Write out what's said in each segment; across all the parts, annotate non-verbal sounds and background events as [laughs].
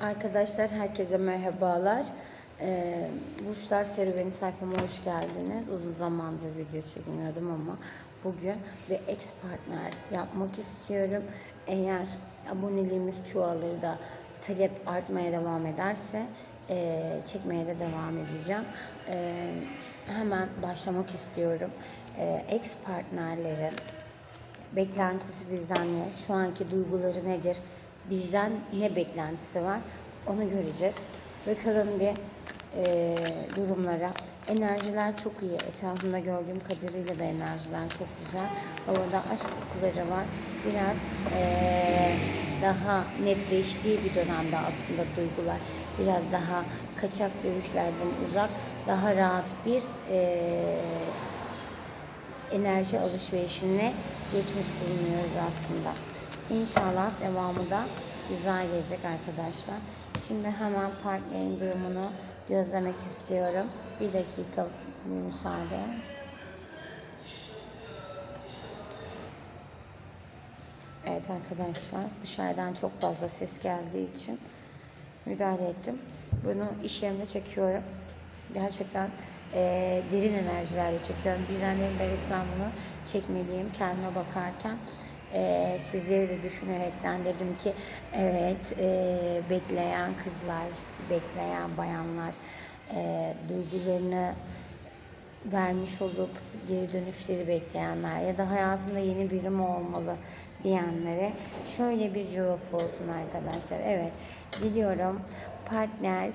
Arkadaşlar herkese merhabalar. Ee, Burçlar Serüveni sayfama hoş geldiniz. Uzun zamandır video çekmiyordum ama bugün bir ex partner yapmak istiyorum. Eğer aboneliğimiz çoğalır da talep artmaya devam ederse e, çekmeye de devam edeceğim. E, hemen başlamak istiyorum. E, ex partnerlerin beklentisi bizden ne? Şu anki duyguları nedir? Bizden ne beklentisi var? Onu göreceğiz. Bakalım bir e, durumlara. Enerjiler çok iyi. Etrafımda gördüğüm kadarıyla da enerjiler çok güzel. Havada aşk kokuları var. Biraz e, daha netleştiği bir dönemde aslında duygular. Biraz daha kaçak dövüşlerden uzak, daha rahat bir e, enerji alışverişine geçmiş bulunuyoruz aslında. İnşallah devamı da güzel gelecek arkadaşlar. Şimdi hemen partnerin durumunu gözlemek istiyorum. Bir dakika müsaade. Evet arkadaşlar dışarıdan çok fazla ses geldiği için müdahale ettim. Bunu iş yerimde çekiyorum. Gerçekten e, derin enerjilerle çekiyorum. Birden dedim evet ben bunu çekmeliyim kendime bakarken. E, sizleri de düşünerekten dedim ki evet e, bekleyen kızlar, bekleyen bayanlar e, duygularını vermiş olup geri dönüşleri bekleyenler ya da hayatımda yeni biri mi olmalı diyenlere şöyle bir cevap olsun arkadaşlar. Evet diliyorum partner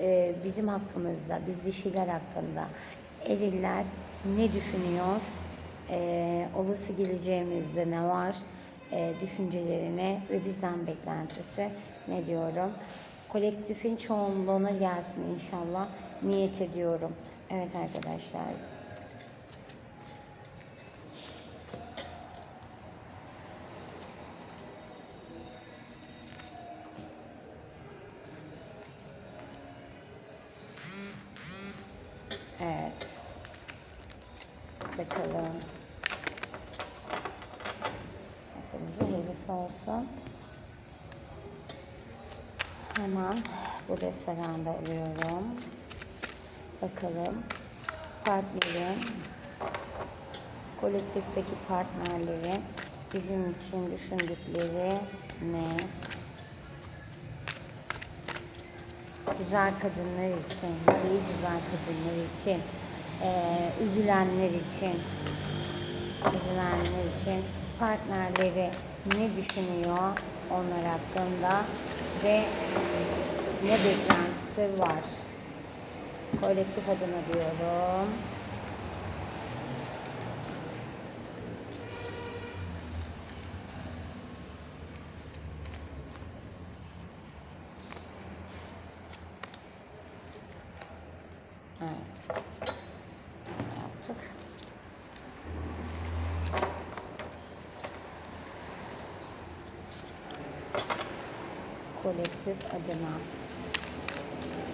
e, bizim hakkımızda, biz dişiler hakkında eriller ne düşünüyor? E, olası geleceğimizde ne var? E, düşüncelerine ve bizden beklentisi ne diyorum? Kolektifin çoğunluğuna gelsin inşallah. Niyet ediyorum. Evet arkadaşlar. Evet. Bakalım. Hayırlısı olsun. Hemen bu desteden de alıyorum. Bakalım partnerin kolektifteki partnerleri bizim için düşündükleri ne? Güzel kadınlar için, iyi güzel kadınlar için, eee, üzülenler için, üzülenler için partnerleri ne düşünüyor onlar hakkında ve ne beklentisi var? Kolektif adına diyorum. Evet. Yaptık. Kolektif adına.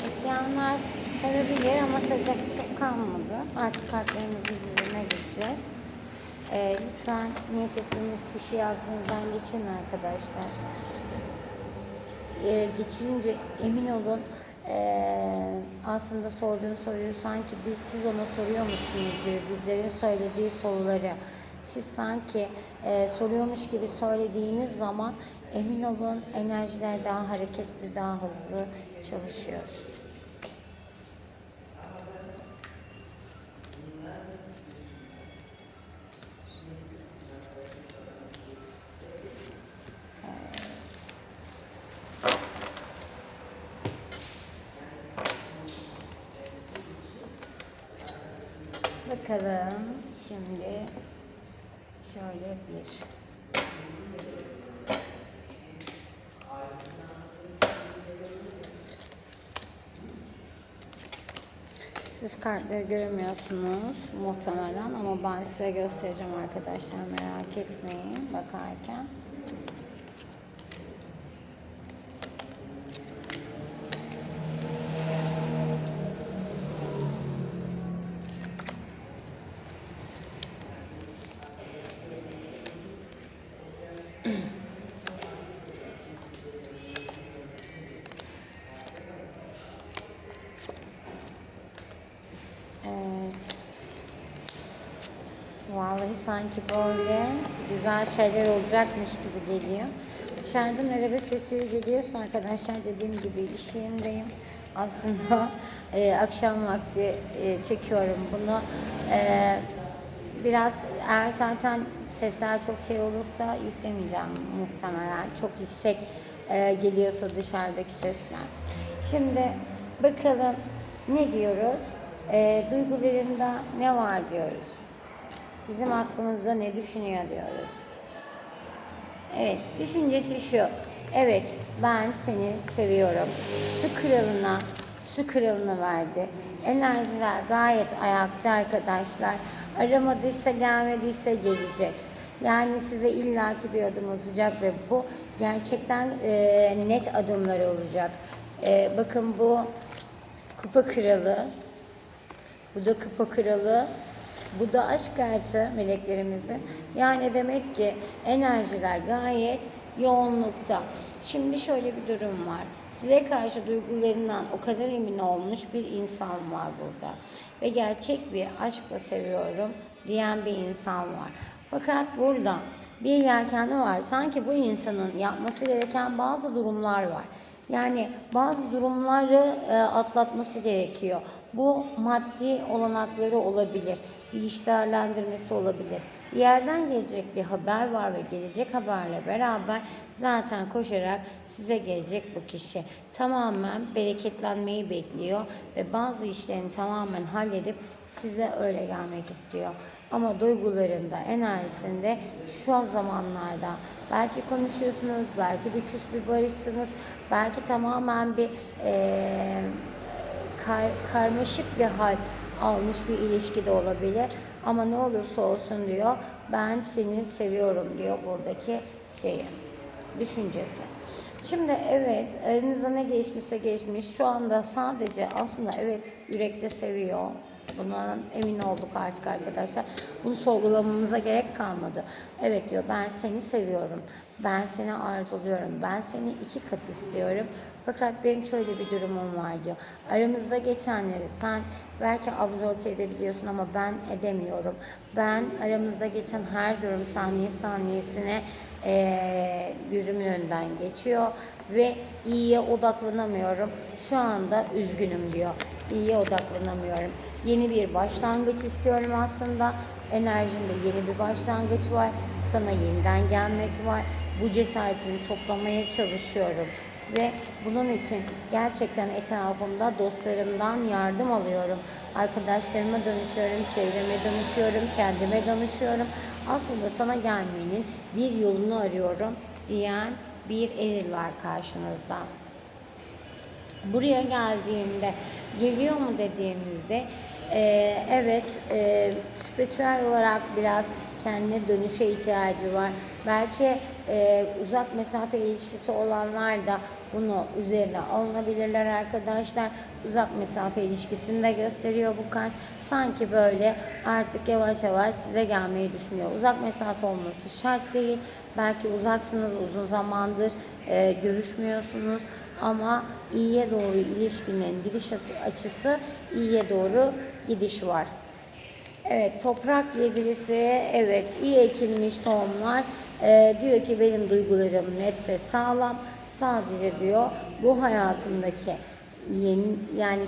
İsteyenler sarabilir ama saracak bir şey kalmadı. Artık kartlarımızın diziline geçeceğiz. Ee, lütfen niyet ettiğiniz kişiyi aklınızdan geçirin arkadaşlar. Ee, geçirince emin olun ee, aslında sorduğun soruyu sanki biz siz ona soruyor musunuz gibi bizlerin söylediği soruları siz sanki e, soruyormuş gibi söylediğiniz zaman emin olun enerjiler daha hareketli, daha hızlı çalışıyor. Bakalım şimdi şöyle bir Siz kartları göremiyorsunuz muhtemelen ama ben size göstereceğim arkadaşlar merak etmeyin bakarken. Sanki böyle güzel şeyler olacakmış gibi geliyor. Dışarıdan araba sesleri geliyorsa arkadaşlar dediğim gibi iş yerindeyim. Aslında [laughs] e, akşam vakti e, çekiyorum bunu. E, biraz eğer zaten sesler çok şey olursa yüklemeyeceğim muhtemelen. Çok yüksek e, geliyorsa dışarıdaki sesler. Şimdi bakalım ne diyoruz? E, duygularında ne var diyoruz. Bizim hakkımızda ne düşünüyor diyoruz. Evet, düşüncesi şu. Evet, ben seni seviyorum. Su kralına, su kralını verdi. Enerjiler gayet ayakta arkadaşlar. Aramadıysa gelmediyse gelecek. Yani size illaki bir adım atacak ve bu gerçekten e, net adımlar olacak. E, bakın bu kupa kralı, bu da kupa kralı. Bu da aşk kartı meleklerimizin. Yani demek ki enerjiler gayet yoğunlukta. Şimdi şöyle bir durum var. Size karşı duygularından o kadar emin olmuş bir insan var burada. Ve gerçek bir aşkla seviyorum diyen bir insan var. Fakat burada bir yelkenli var. Sanki bu insanın yapması gereken bazı durumlar var. Yani bazı durumları e, atlatması gerekiyor. Bu maddi olanakları olabilir. Bir iş değerlendirmesi olabilir. Bir yerden gelecek bir haber var ve gelecek haberle beraber zaten koşarak size gelecek bu kişi. Tamamen bereketlenmeyi bekliyor ve bazı işlerini tamamen halledip size öyle gelmek istiyor. Ama duygularında, enerjisinde şu zamanlarda belki konuşuyorsunuz, belki bir küs bir barışsınız, belki tamamen bir eee kar, karmaşık bir hal almış bir ilişki de olabilir. Ama ne olursa olsun diyor, ben seni seviyorum diyor buradaki şeyi, düşüncesi. Şimdi evet, aranızda ne geçmişse geçmiş, şu anda sadece aslında evet yürekte seviyor. Bundan emin olduk artık arkadaşlar. Bunu sorgulamamıza gerek kalmadı. Evet diyor ben seni seviyorum. Ben seni arzuluyorum. Ben seni iki kat istiyorum. Fakat benim şöyle bir durumum var diyor. Aramızda geçenleri sen belki absorbe edebiliyorsun ama ben edemiyorum. Ben aramızda geçen her durum saniye saniyesine e, gözümün önünden geçiyor ve iyiye odaklanamıyorum. Şu anda üzgünüm diyor. İyiye odaklanamıyorum. Yeni bir başlangıç istiyorum aslında. Enerjimde yeni bir başlangıç var. Sana yeniden gelmek var. Bu cesaretimi toplamaya çalışıyorum. Ve bunun için gerçekten etrafımda dostlarımdan yardım alıyorum. Arkadaşlarıma danışıyorum, çevreme danışıyorum, kendime danışıyorum. Aslında sana gelmenin bir yolunu arıyorum diyen bir eril var karşınızda. Buraya geldiğimde, geliyor mu dediğimizde e, evet e, spiritüel olarak biraz kendine dönüşe ihtiyacı var. Belki e, uzak mesafe ilişkisi olanlar da bunu üzerine alınabilirler arkadaşlar. Uzak mesafe ilişkisini de gösteriyor bu kart. Sanki böyle artık yavaş yavaş size gelmeyi düşünüyor. Uzak mesafe olması şart değil. Belki uzaksınız uzun zamandır e, görüşmüyorsunuz ama iyiye doğru ilişkinin gidiş açısı iyiye doğru gidiş var. Evet toprak yedilisi evet iyi ekilmiş tohumlar ee, diyor ki benim duygularım net ve sağlam sadece diyor bu hayatımdaki yeni yani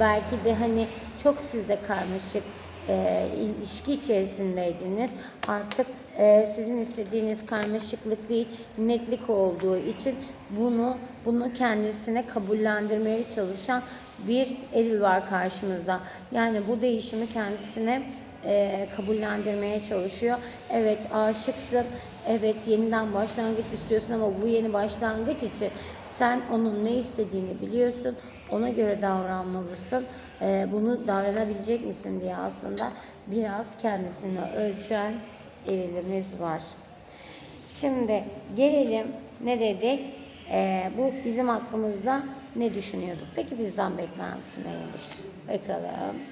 belki de hani çok sizde karmaşık e, ilişki içerisindeydiniz. Artık e, sizin istediğiniz karmaşıklık değil, netlik olduğu için bunu bunu kendisine kabullendirmeye çalışan bir eril var karşımızda. Yani bu değişimi kendisine e, kabullendirmeye çalışıyor. Evet aşıksın, evet yeniden başlangıç istiyorsun ama bu yeni başlangıç için sen onun ne istediğini biliyorsun. Ona göre davranmalısın. E, bunu davranabilecek misin diye aslında biraz kendisini ölçen erilimiz var. Şimdi gelelim ne dedik? E, bu bizim hakkımızda ne düşünüyorduk? Peki bizden beklentisi neymiş? Bakalım.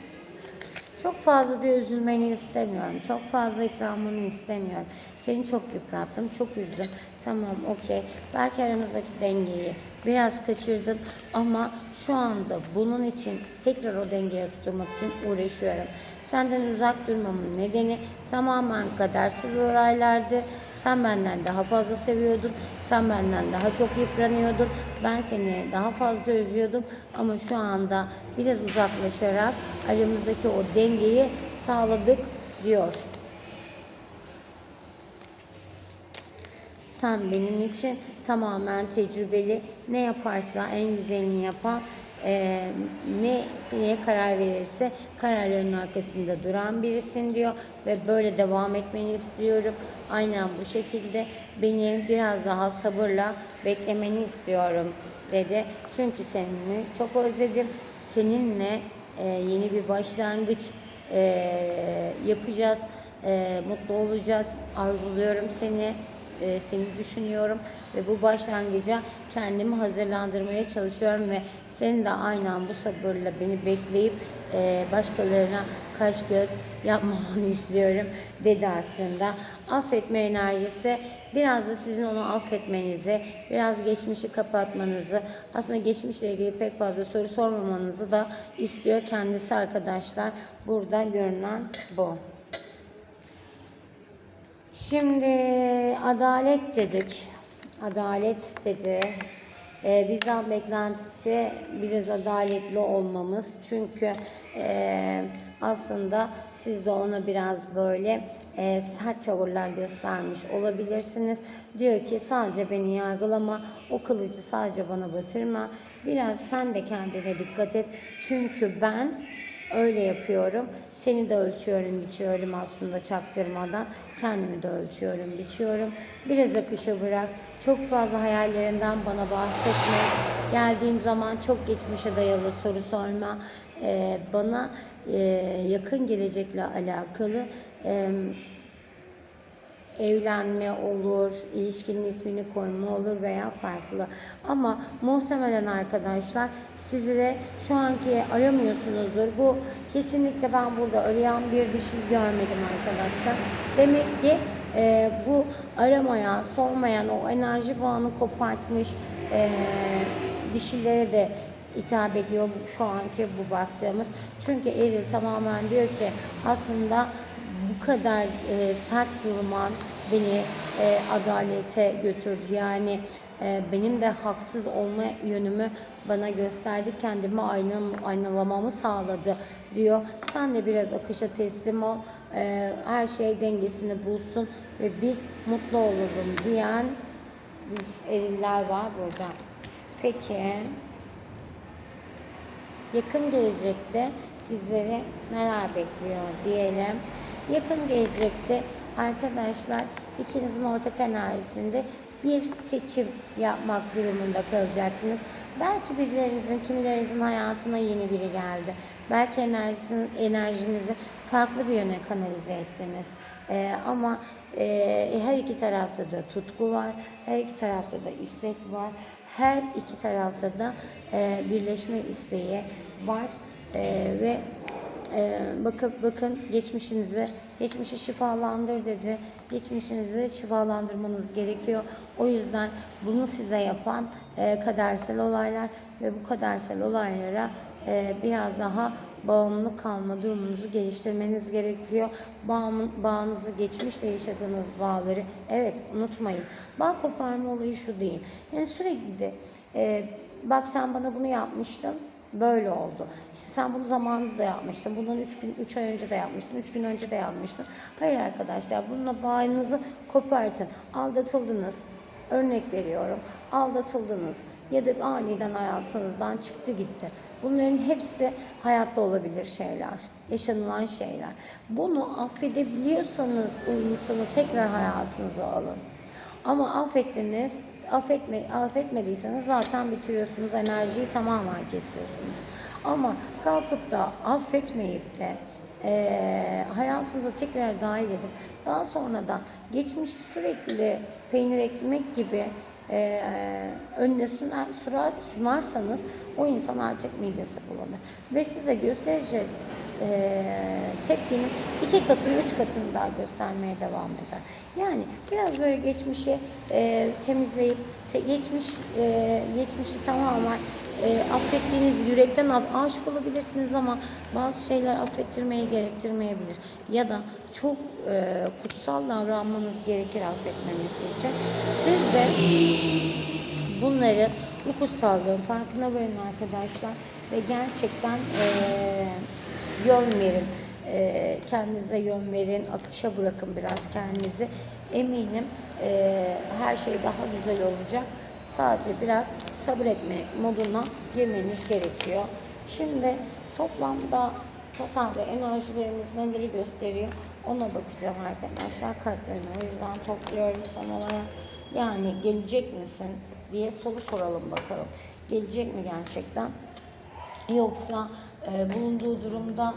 Çok fazla diyor üzülmeni istemiyorum. Çok fazla yıpranmanı istemiyorum. Seni çok yıprattım, çok üzdüm. Tamam, okey. Belki aramızdaki dengeyi biraz kaçırdım ama şu anda bunun için tekrar o dengeye tutturmak için uğraşıyorum. Senden uzak durmamın nedeni tamamen kadersel olaylardı. Sen benden daha fazla seviyordun. Sen benden daha çok yıpranıyordun. Ben seni daha fazla özlüyordum. Ama şu anda biraz uzaklaşarak aramızdaki o dengeyi sağladık diyor. Sen benim için tamamen tecrübeli, ne yaparsa en güzelini yapan, eee, ne neye karar verirse kararlarının arkasında duran birisin diyor ve böyle devam etmeni istiyorum. Aynen bu şekilde beni biraz daha sabırla beklemeni istiyorum dedi. Çünkü seni çok özledim. Seninle eee, yeni bir başlangıç eee, yapacağız. Eee, mutlu olacağız. Arzuluyorum seni e, seni düşünüyorum ve bu başlangıca kendimi hazırlandırmaya çalışıyorum ve senin de aynen bu sabırla beni bekleyip e, başkalarına kaş göz yapmamanı [laughs] istiyorum dedi aslında. Affetme enerjisi biraz da sizin onu affetmenizi, biraz geçmişi kapatmanızı, aslında geçmişle ilgili pek fazla soru sormamanızı da istiyor kendisi arkadaşlar. Burada görünen bu. Şimdi adalet dedik. Adalet dedi. Ee, bizden beklentisi biraz adaletli olmamız. Çünkü e, aslında siz de ona biraz böyle e, sert tavırlar göstermiş olabilirsiniz. Diyor ki sadece beni yargılama, o kılıcı sadece bana batırma. Biraz sen de kendine dikkat et. Çünkü ben Öyle yapıyorum. Seni de ölçüyorum, biçiyorum aslında çaktırmadan. Kendimi de ölçüyorum, biçiyorum. Biraz akışa bırak. Çok fazla hayallerinden bana bahsetme. Geldiğim zaman çok geçmişe dayalı soru sorma. Ee, bana e, yakın gelecekle alakalı e, evlenme olur, ilişkinin ismini koyma olur veya farklı. Ama muhtemelen arkadaşlar sizi de şu anki aramıyorsunuzdur. Bu kesinlikle ben burada arayan bir dişi görmedim arkadaşlar. Demek ki e, bu aramayan, sormayan o enerji bağını kopartmış e, dişilere de hitap ediyor şu anki bu baktığımız. Çünkü Eril tamamen diyor ki aslında bu kadar e, sert durman beni e, adalete götürdü. Yani e, benim de haksız olma yönümü bana gösterdi. Kendimi aynam, aynalamamı sağladı diyor. Sen de biraz akışa teslim ol. E, her şey dengesini bulsun ve biz mutlu olalım diyen diş eriller var burada. Peki yakın gelecekte bizleri neler bekliyor diyelim. Yakın gelecekte arkadaşlar ikinizin ortak enerjisinde bir seçim yapmak durumunda kalacaksınız. Belki birilerinizin, kimilerinizin hayatına yeni biri geldi. Belki enerjisini, enerjinizi farklı bir yöne kanalize ettiniz. Ee, ama e, her iki tarafta da tutku var, her iki tarafta da istek var, her iki tarafta da e, birleşme isteği var e, ve ee, bakıp bakın geçmişinizi, geçmişi şifalandır dedi. Geçmişinizi şifalandırmanız gerekiyor. O yüzden bunu size yapan e, kadersel olaylar ve bu kadersel olaylara e, biraz daha bağımlı kalma durumunuzu geliştirmeniz gerekiyor. Bağımın, bağınızı geçmişle yaşadığınız bağları evet unutmayın. Bağ koparma olayı şu değil. Yani sürekli de e, bak sen bana bunu yapmıştın Böyle oldu. İşte sen bunu zamanında da yapmıştın. Bundan 3 gün 3 ay önce de yapmıştın. 3 gün önce de yapmıştın. Hayır arkadaşlar bununla bağınızı kopartın. Aldatıldınız. Örnek veriyorum. Aldatıldınız ya da aniden hayatınızdan çıktı gitti. Bunların hepsi hayatta olabilir şeyler. Yaşanılan şeyler. Bunu affedebiliyorsanız insanı tekrar hayatınıza alın. Ama affettiniz, affetme, affetmediyseniz zaten bitiriyorsunuz. Enerjiyi tamamen kesiyorsunuz. Ama kalkıp da affetmeyip de e, hayatınıza tekrar dahil edip daha sonradan geçmişi sürekli peynir ekmek gibi e, önüne sunar, sunar, sunarsanız o insan artık midesi bulanır. Ve size gösterici e, tepkinin iki katını, üç katını daha göstermeye devam eder. Yani biraz böyle geçmişi e, temizleyip, te, geçmiş e, geçmişi tamamen e, affettiğiniz yürekten aşık olabilirsiniz ama bazı şeyler affettirmeyi gerektirmeyebilir. Ya da çok e, kutsal davranmanız gerekir affetmemesi için. Siz de bunları bu kutsallığın farkına varın arkadaşlar ve gerçekten eee, yön verin. Eee, kendinize yön verin, akışa bırakın biraz kendinizi. Eminim eee, her şey daha güzel olacak. Sadece biraz sabretme moduna girmeniz gerekiyor. Şimdi toplamda totalde enerjilerimiz neleri gösteriyor ona bakacağım arkadaşlar. Kartlarını o yüzden topluyorum son olarak. Yani gelecek misin diye soru soralım bakalım. Gelecek mi gerçekten? Yoksa e, bulunduğu durumda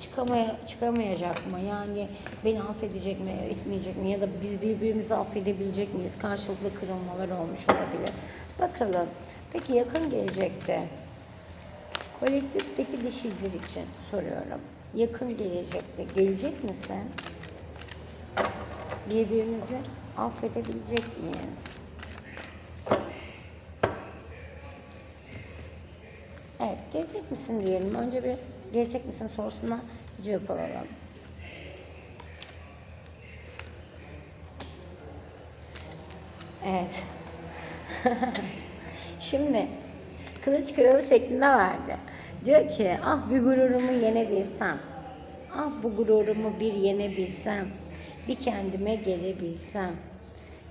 çıkamaya, çıkamayacak mı? Yani beni affedecek mi, etmeyecek mi? Ya da biz birbirimizi affedebilecek miyiz? Karşılıklı kırılmalar olmuş olabilir. Bakalım. Peki yakın gelecekte kolektifteki dişiler için soruyorum. Yakın gelecekte gelecek misin? Birbirimizi affedebilecek miyiz? Evet, gelecek misin diyelim. Önce bir gelecek misin sorusuna cevap alalım. Evet. [laughs] Şimdi kılıç kralı şeklinde verdi. Diyor ki ah bir gururumu yenebilsem. Ah bu gururumu bir yenebilsem. Bir kendime gelebilsem.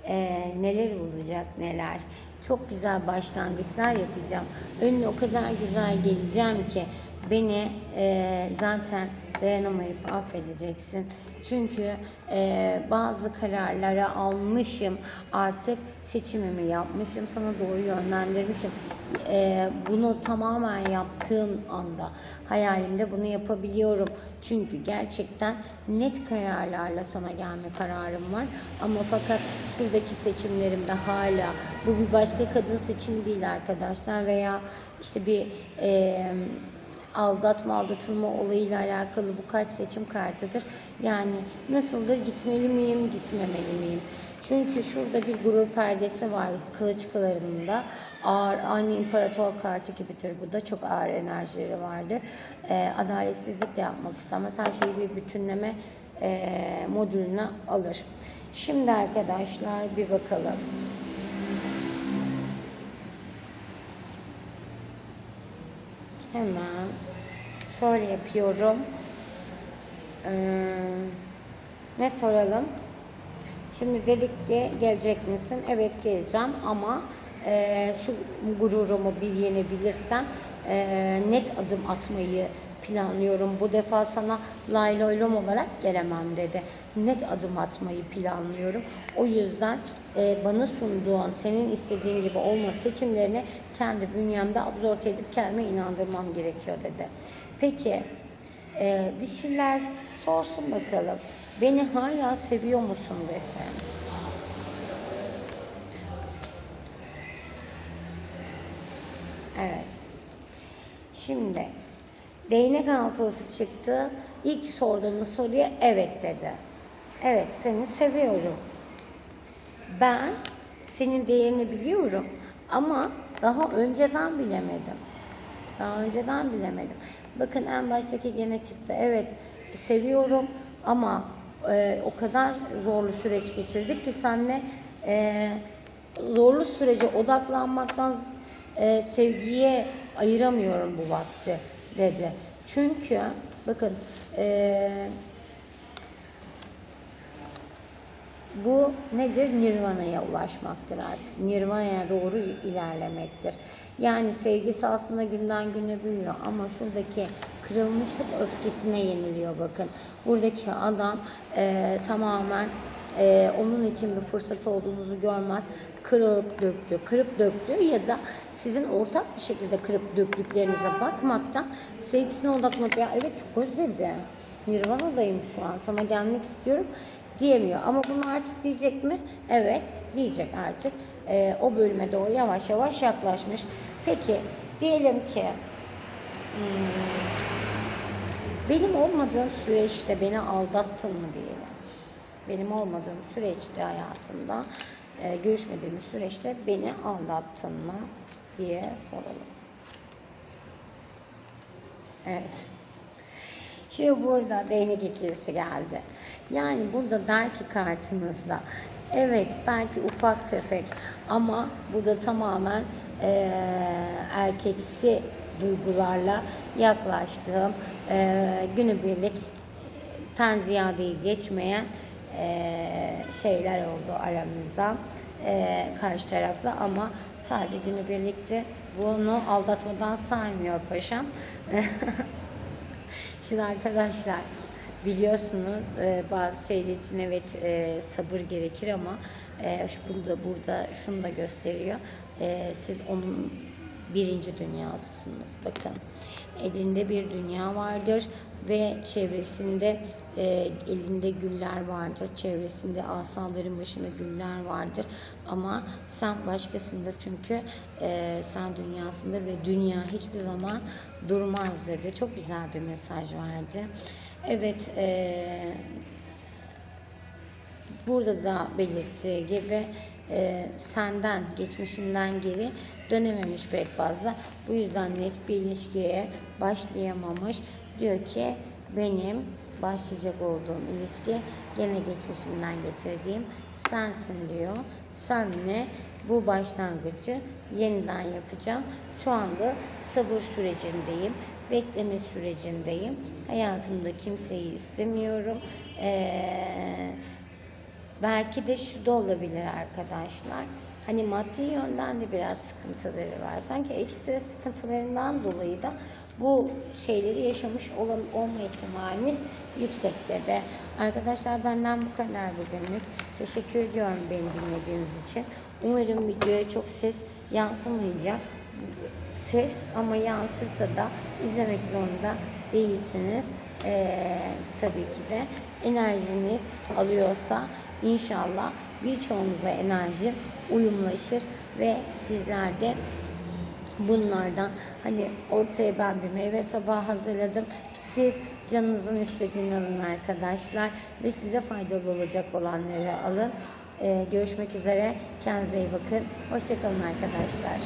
Ee, neler olacak neler. Çok güzel başlangıçlar yapacağım. Önüne o kadar güzel geleceğim ki beni e, zaten dayanamayıp affedeceksin. Çünkü e, bazı kararları almışım. Artık seçimimi yapmışım. Sana doğru yönlendirmişim. E, bunu tamamen yaptığım anda hayalimde bunu yapabiliyorum. Çünkü gerçekten net kararlarla sana gelme kararım var. Ama fakat şuradaki seçimlerimde hala bu bir başka kadın seçimi değil arkadaşlar veya işte bir e, aldatma aldatılma olayıyla alakalı bu kart seçim kartıdır. Yani nasıldır gitmeli miyim gitmemeli miyim? Çünkü şurada bir gurur perdesi var kılıç kılarında. Ağır, aynı imparator kartı gibidir. Bu da çok ağır enerjileri vardır. Ee, adaletsizlik de yapmak istemez. Her şeyi bir bütünleme e, modülüne alır. Şimdi arkadaşlar bir bakalım. Hemen şöyle yapıyorum. Ee, ne soralım? Şimdi dedik ki gelecek misin? Evet geleceğim ama e, şu gururumu bir yenebilirsem e, net adım atmayı planlıyorum. Bu defa sana lay lay lom olarak gelemem dedi. Net adım atmayı planlıyorum. O yüzden e, bana sunduğun, senin istediğin gibi olma seçimlerini kendi bünyemde absorbe edip kendime inandırmam gerekiyor dedi. Peki e, dişiler sorsun bakalım. Beni hala seviyor musun desin. Evet. Şimdi değnek altılısı çıktı. İlk sorduğumuz soruya evet dedi. Evet seni seviyorum. Ben senin değerini biliyorum ama daha önceden bilemedim. Daha önceden bilemedim. Bakın en baştaki gene çıktı. Evet seviyorum ama e, o kadar zorlu süreç geçirdik ki senle e, zorlu sürece odaklanmaktan e, sevgiye ayıramıyorum bu vakti dedi. Çünkü bakın e, bu nedir? Nirvana'ya ulaşmaktır artık. Nirvana'ya doğru ilerlemektir. Yani sevgisi aslında günden güne büyüyor ama şuradaki kırılmışlık öfkesine yeniliyor bakın. Buradaki adam e, tamamen e, onun için bir fırsat olduğunuzu görmez. Kırılıp döktü, kırıp döktü ya da sizin ortak bir şekilde kırıp döktüklerinize bakmaktan sevgisine odaklanıp ya evet çok özledim. Nirvana'dayım şu an sana gelmek istiyorum diyemiyor. Ama bunu artık diyecek mi? Evet diyecek artık. Ee, o bölüme doğru yavaş yavaş yaklaşmış. Peki diyelim ki hmm, benim olmadığım süreçte beni aldattın mı diyelim. Benim olmadığım süreçte hayatımda, e, görüşmediğimiz süreçte beni aldattın mı diye soralım. Evet. Şimdi burada değnek ikilisi geldi. Yani burada der ki kartımızda evet belki ufak tefek ama bu da tamamen eee erkeksi duygularla yaklaştığım eee günübirlik ten ziyadeyi geçmeyen şeyler oldu aramızda eee, karşı tarafla ama sadece günübirlikti. Bunu aldatmadan saymıyor paşam. [laughs] Şimdi arkadaşlar biliyorsunuz e, bazı şeyler için evet sabır gerekir ama şu bunu da burada şunu da gösteriyor. Siz onun birinci dünyasısınız. Bakın elinde bir dünya vardır ve çevresinde e, elinde güller vardır. Çevresinde asaların başında güller vardır. Ama sen başkasındır çünkü e, sen dünyasındır ve dünya hiçbir zaman durmaz dedi. Çok güzel bir mesaj verdi. Evet, e, burada da belirttiği gibi e, senden, geçmişinden geri dönememiş pek fazla. Bu yüzden net bir ilişkiye başlayamamış. Diyor ki benim başlayacak olduğum ilişki gene geçmişimden getirdiğim sensin diyor. Senle bu başlangıcı yeniden yapacağım. Şu anda sabır sürecindeyim. Bekleme sürecindeyim. Hayatımda kimseyi istemiyorum. Eee Belki de şu da olabilir arkadaşlar. Hani maddi yönden de biraz sıkıntıları var. Sanki ekstra sıkıntılarından dolayı da bu şeyleri yaşamış olan, olma ihtimaliniz yüksekte de. Arkadaşlar benden bu kadar bugünlük. Teşekkür ediyorum beni dinlediğiniz için. Umarım videoya çok ses yansımayacak ama yansırsa da izlemek zorunda değilsiniz. Ee, tabii ki de enerjiniz alıyorsa inşallah birçoğunuza enerji uyumlaşır ve sizler de bunlardan hani ortaya ben bir meyve tabağı hazırladım. Siz canınızın istediğini alın arkadaşlar ve size faydalı olacak olanları alın. Ee, görüşmek üzere. Kendinize iyi bakın. Hoşçakalın arkadaşlar.